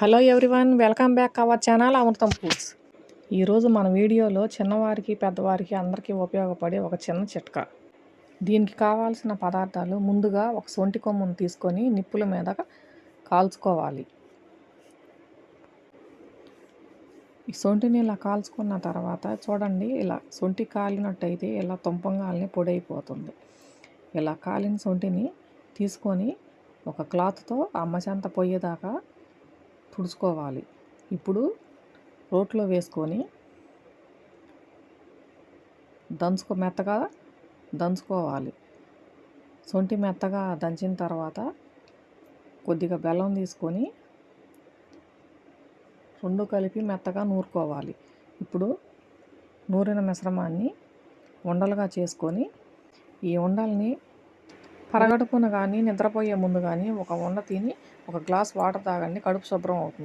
Hello everyone welcome back our channel Amrutham foods. ఈరోజు మన వీడియోలో చిన్నవారికి పెద్దవారికి అందరికీ ఉపయోగపడే ఒక చిన్న చిట్కా. దీనికి కావాల్సిన పదార్థాలు ముందుగా ఒక సొంటి కొమ్మును తీసుకొని నిప్పుల మీద కాల్చుకోవాలి. ఈ సొంటిని ఇలా కాల్చుకున్న తర్వాత చూడండి ఇలా సొంటి కాలినట్టయితే ఇలా తుంపంగాల్ని పొడైపోతుంది. ఇలా కాలిన సొంటిని తీసుకొని ఒక క్లాత్తో అమ్మచంత పోయేదాకా తుడుచుకోవాలి. ఇప్పుడు రోట్లో వేసుకొని దంచుకో మెత్తగా దంచుకోవాలి. సొంటి మెత్తగా దంచిన తర్వాత కొద్దిగా బెల్లం తీసుకొని రెండు కలిపి మెత్తగా నూరుకోవాలి. ఇప్పుడు నూరిన మిశ్రమాన్ని ఉండలుగా చేసుకొని ఈ ఉండల్ని పరగడుపున కానీ నిద్రపోయే ముందు కానీ ఒక ఉండ తిని ఒక గ్లాస్ వాటర్ తాగండి కడుపు శుభ్రం అవుతుంది.